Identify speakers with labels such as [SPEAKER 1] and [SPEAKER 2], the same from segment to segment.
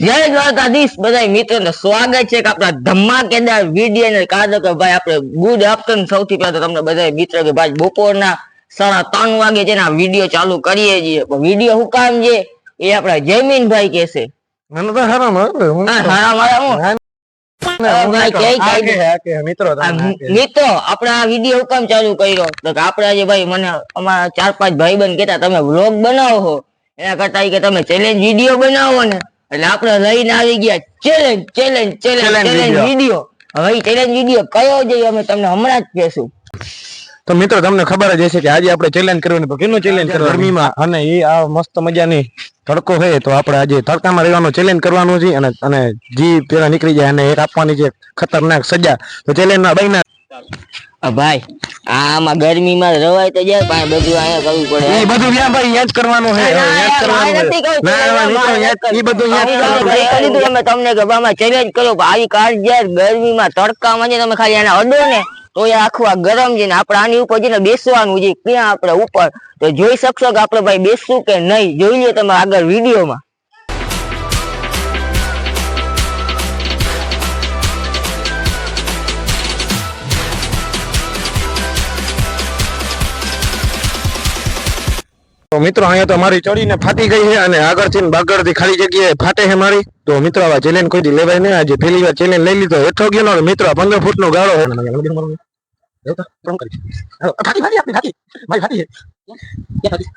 [SPEAKER 1] જય દ્વારકાધીશ બધા મિત્રોને સ્વાગત છે કે આપણા ધમાકેદાર વીડિયો ને કાદો કે ભાઈ આપણે ગુડ આફ્ટરનૂન સૌથી પહેલા તો તમને બધા મિત્રો કે ભાઈ બપોરના સાડા ત્રણ વાગે છે ને આ વીડિયો ચાલુ કરીએ છીએ. પણ વીડિયો હું કામ છે? એ આપણા જયમીનભાઈ કહેશે.
[SPEAKER 2] મને તો હરામ મિત્રો.
[SPEAKER 1] આપણે આ વીડિયો હુકામ ચાલુ કર્યો? તો આપણે આજે ભાઈ મને અમારા ચાર પાંચ ભાઈ બંધ કેતા તમે વ્લોગ બનાવો એના કરતા કે તમે ચેલેન્જ વીડિયો બનાવો ને. એટલે આપણે લઈને આવી ગયા. Challenge challenge challenge challenge video હવે ચેલેન્જ વીડિયો કયો જઈએ અમે તમને હમણાં જ કહેશું.
[SPEAKER 2] તો મિત્રો તમને ખબર જ હશે કે આજે આપણે ચેલેન્જ કરવાનું કેનો ચેલેન્જ કરવાનો? ગરમીમાં. અને એ આ મસ્ત મજાની તડકો છે તો આપણે આજે તડકામાં રહેવાનું ચેલેન્જ કરવાનું છે અને અને જી પેલા નીકળી જાય અને એક આપવાની છે ખતરનાક સજા. તો ચેલેન્જ
[SPEAKER 1] બહેના ભાઈ આમાં ગરમીમાં રવાય તો જાય પણ બધું અહીંયા કરવું પડે.
[SPEAKER 2] એ બધું ત્યાં ભાઈ યાદ કરવાનું છે યાદ કરવાનું ના યાદ એ બધું યાદ કરવાનું
[SPEAKER 1] અમે તમને કે બામાં ચેલેન્જ કરો આવી કાર જ્યારે ગરમીમાં તડકામાં છે તમે ખાલી એને અડો ને તો એ આખું આ ગરમ છે ને આપણે આની ઉપર જઈને બેસવાનું છે ક્યાં આપણે ઉપર? તો જોઈ શકશો કે આપણે ભાઈ બેસશું કે નહીં જોઈ લો તમે આગળ વિડીયોમાં.
[SPEAKER 2] મિત્રો અહીંયા તો મારી ચડીને ફાટી ગઈ છે અને આગળથી બાગળથી ખાલી જગ્યાએ ફાટે છે મારી તો મિત્રો આવા ચેલેન કોઈ દી લેવાય નહીં આજે પહેલી વાર ચેલેન લઈ લીધો હેઠો ગયો ને મિત્રો પંદર ફૂટ નો ગાળો ફાટી, ફાટી, આપણી ફાટી. મારી ફાટી.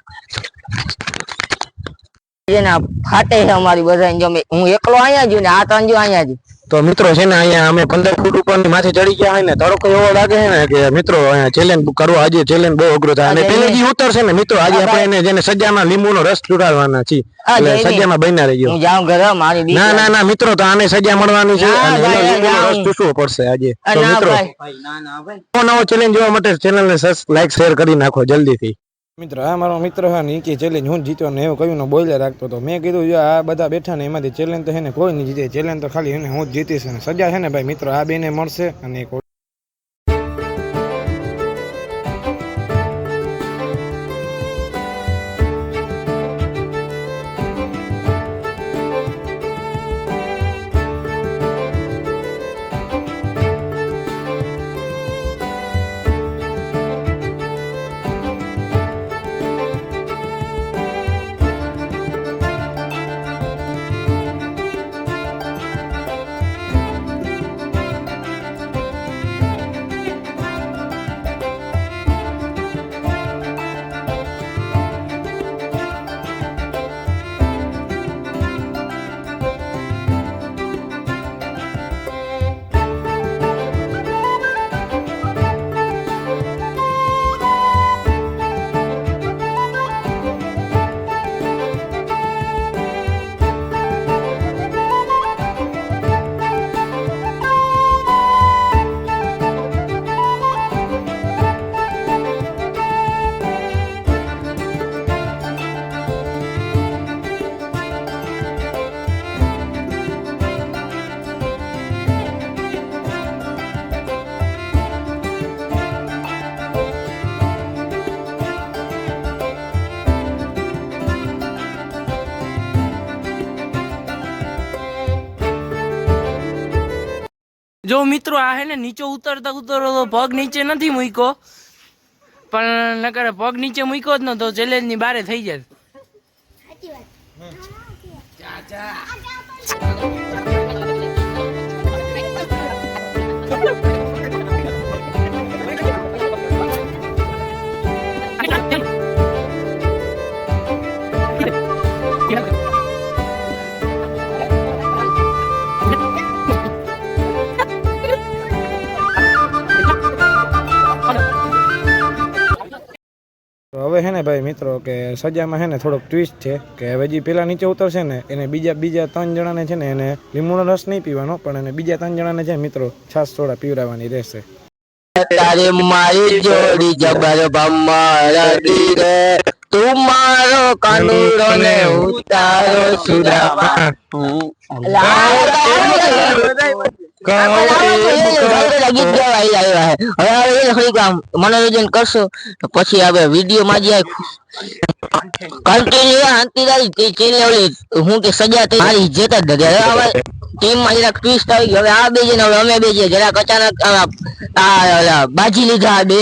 [SPEAKER 2] છે
[SPEAKER 1] ને ફાટે છે અમારી બધા જો હું એકલો અહીંયા જ ને આ ત્રણ જો અહીંયા જ
[SPEAKER 2] તો મિત્રો છે ને અહીંયા અમે પંદર ફૂટ ઉપર માથે ચડી ગયા હોય ને તડકો એવો લાગે છે ને કે મિત્રો અહીંયા ચેલેન્જ કરવો આજે ચેલેન્જ બહુ અઘરો થાય. અને પેલે જી ઉતરશે ને મિત્રો આજે આપણે એને જેને સજામાં લીંબુનો રસ ચૂડાવવાના છીએ. એટલે સજામાં બન્યા રહીજો.
[SPEAKER 1] હું જાઉં ઘરે મારી
[SPEAKER 2] ના ના ના મિત્રો તો આને સજા મળવાની છે. અને લીંબુનો રસ ચૂસવો પડશે આજે. તો મિત્રો
[SPEAKER 1] ભાઈ.
[SPEAKER 2] નવો ચેલેન્જ જોવા માટે ચેનલ ને લાઈક શેર કરી નાખો જલ્દીથી. મિત્રો, આ મારો મિત્ર હા ને કે ચેલેન્જ હું જીત્યો ને એવું કહ્યું ને બોલ્યા રાખતો હતો મેં કીધું, જો આ બધા બેઠા ને એમાંથી ચેલેન્જ તો છે ને કોઈ નહીં જીતે. ચેલેન્જ તો ખાલી એને હું જ જીતીશ અને સજા છે ને ભાઈ મિત્રો, આ બેને મળશે અને
[SPEAKER 3] જો મિત્રો આ હે ને નીચે ઉતરતા ઉતરો તો પગ નીચે નથી મૂક્યો. પણ નકર પગ નીચે મૂક્યો જ ન તો ચેલેન્જની બારે થઈ જાય.
[SPEAKER 2] તો કે સજામાં છે ને થોડોક ટ્વિસ્ટ છે કે હવે જે પેલા નીચે ઉતરશે ને એને બીજા બીજા ત્રણ જણાને છે ને એને લીંબુનો રસ નહીં પીવાનો પણ એને બીજા ત્રણ જણાને છે ને મિત્રો છાસ સોડા પીવડાવવાની રહેશે.
[SPEAKER 1] તારે મારી જોડી જબર ભમર રે તું મારો કાનુડો ને હું તારો સુદામા મનોરંજન કરશો પછી હવે વીડિયો માં જાય કન્ટિન્યુ અંતિદારી તે ચેલે હું કે સજા થઈ મારી હવે ટીમમાં જરાક ટ્વિસ્ટ આવી ગયો હવે આ બે જણ હવે અમે બે જે જરાક અચાનક આ બાજી લીધા બે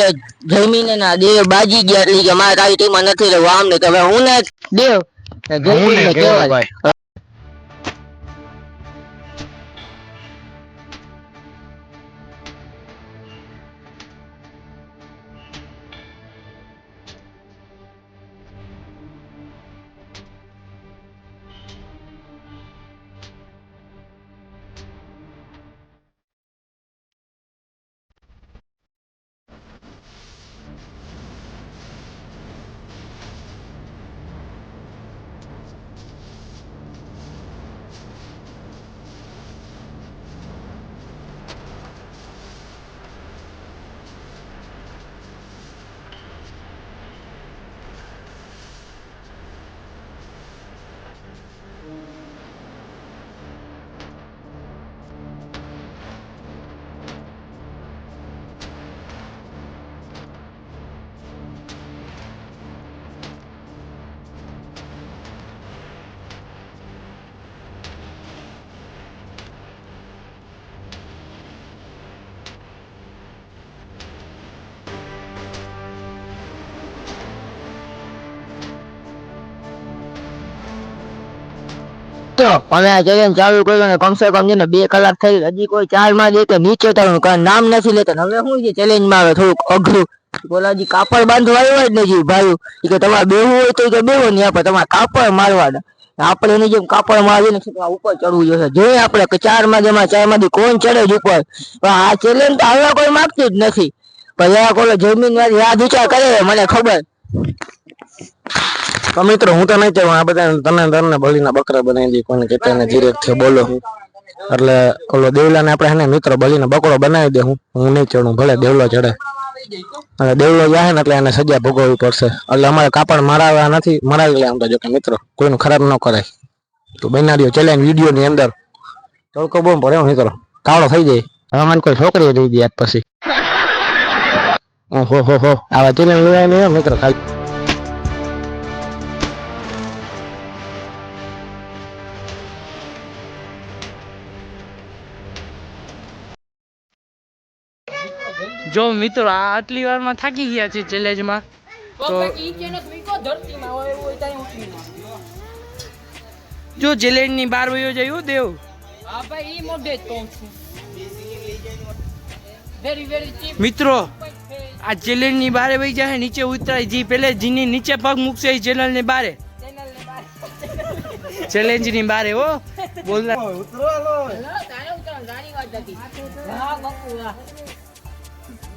[SPEAKER 1] જમીને ના દેવ બાજી ગયા. એટલે કે મારે તારી ટીમમાં નથી રહેવું. આમ ને તો હવે હું ને દેવ. તો અમે ચેલેન્જ ચાલુ કર્યું ને કમસે કમ છે ને બે કલાક થઈ હજી કોઈ ચારમાં દે કે નીચે તારું કાંઈ નામ નથી લેતા. હવે શું છે ચેલેન્જમાં આવે, થોડુંક અઘરું. બોલાજી, કાપડ બાંધવા આવ્યો જ નથી, ભાઈ. કે તમારે બેવું હોય તો કે બેહો નહીં આપણે તમારે કાપડ મારવાના. આપણે એની જેમ કાપડ મારીને નથી ઉપર ચડવું જોઈએ જોઈએ આપણે કે ચારમાં જેમાં ચારમાંથી કોણ ચડે જ ઉપર. પણ આ ચેલેન્જ તો હાલવા કોઈ માગતું જ નથી. પણ જરાક ઓલો જમીન યાદ વિચાર કરે, મને ખબર.
[SPEAKER 2] મિત્રો હું તો નહીં કહેવા આ બધા તને તને બલીના બકરા બનાવી દઈ કોઈને કહેતા ને ધીરે થી બોલો. એટલે ઓલો દેવલા ને આપણે હે ને મિત્ર બલીનો બકરો બનાવી દે હું. હું નહીં ચડું ભલે દેવલો ચડે. અને દેવલો જાય ને એટલે એને સજા ભોગવવી પડશે. એટલે અમારે કાપડ મરાવ્યા નથી મરાવી લે આમ તો જો કે મિત્રો. કોઈનું ખરાબ ન કરાય. તો બનાવ્યો ચલે વીડિયો ની અંદર. તડકો બહુ પડે મિત્રો. કાળો થઈ જાય. હવે મને કોઈ છોકરી રહી ગઈ પછી. ઓહો હો હો. આવા ચેલેન્જ લેવાય નહીં મિત્રો ખાલી.
[SPEAKER 3] જો મિત્રો આ આટલી વારમાં થાકી ગયા છે ચેલેન્જમાં તો જો ચેલેન્જની બાર વયો જાય હો દેવ. મિત્રો આ ચેલેન્જની બારે વહી જાય નીચે ઉતરાય જી. પેલે જીની નીચે પગ મૂકશે એ ચેનલની બારે. ચેલેન્જની બારે. હો. બોલ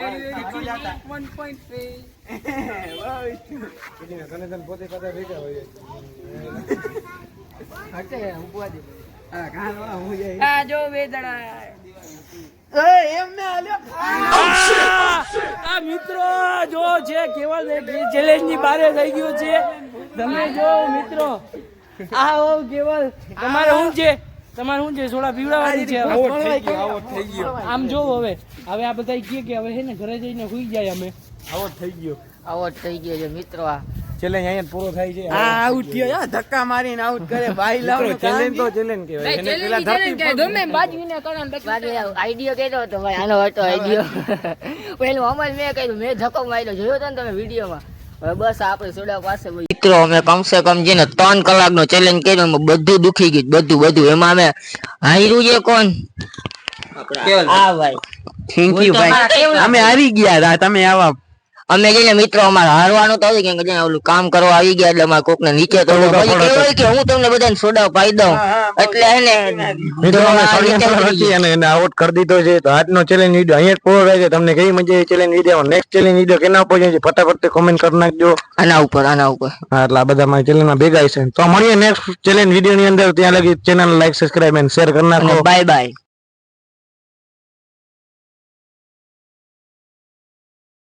[SPEAKER 2] પોતે કદાચ ભેગા હોય.
[SPEAKER 3] આ જો વેદડા આ મિત્રો જો છે કેવલ ચેલેન્જની બારે થઈ ગયું છે. તમે જો મિત્રો આ ઓ કેવલ તમારે શું છે? તમારે શું છે સોડા પીવડાવવાની છે આમ જો હવે. હવે આ બધા કહે કે હવે હે ને ઘરે જઈને સુઈ જાય અમે.
[SPEAKER 2] આવો થઈ ગયો.
[SPEAKER 1] આવો થઈ ગયો છે મિત્રો. આ
[SPEAKER 2] ચેલેન્જ અહીંયા પૂરો થાય છે.
[SPEAKER 4] આ આઉટ થયો યાર ધક્કા મારીને આઉટ કરે ભાઈ લાવ
[SPEAKER 2] ચેલેન્જ તો ચેલેન્જ કહેવાય. એને પેલા ધરતી
[SPEAKER 1] આઈડિયો કેતો હતો ભાઈ આનો હતો આઈડિયો પેલું અમલ મેં કહ્યું મેં ધક્કો માર્યો જોયો તો ને તમે વિડીયોમાં? બસ આપણે સોડા પાસે મિત્રો અમે કમસે કમ જેને ને ત્રણ કલાક નો ચેલેન્જ કર્યો એમાં બધું દુખી ગયું બધું બધું. એમાં અમે હાર્યું છે કોણ? આ ભાઈ.
[SPEAKER 4] થેન્ક યુ ભાઈ. અમે હારી ગયા તમે આવા
[SPEAKER 1] અમે જઈને મિત્રો અમારે હારવાનું તો આવી કેમ કે ઓલું કામ કરવા આવી ગયા એટલે અમારે કોકને નીચે તો કે હું તમને બધાને સોડા પાઈ દઉં. એટલે
[SPEAKER 2] એને એને આઉટ કરી દીધો છે. તો આજનો ચેલેન્જ વીડિયો અહીંયા જ પૂરો થાય છે. તમને કેવી મજા આવી challenge video next challenge video કેના ઉપર છે? ફટાફટ કોમેન્ટ કરી નાખજો.
[SPEAKER 1] આના ઉપર આના ઉપર.
[SPEAKER 2] હા એટલે આ બધા મારી ચેલેન્જમાં ભેગા છે તો મળીએ નેક્સ્ટ ચેલેન્જ વીડિયો ની અંદર. ત્યાં લગી channel like subscribe and share કરી નાખો.
[SPEAKER 1] Bye bye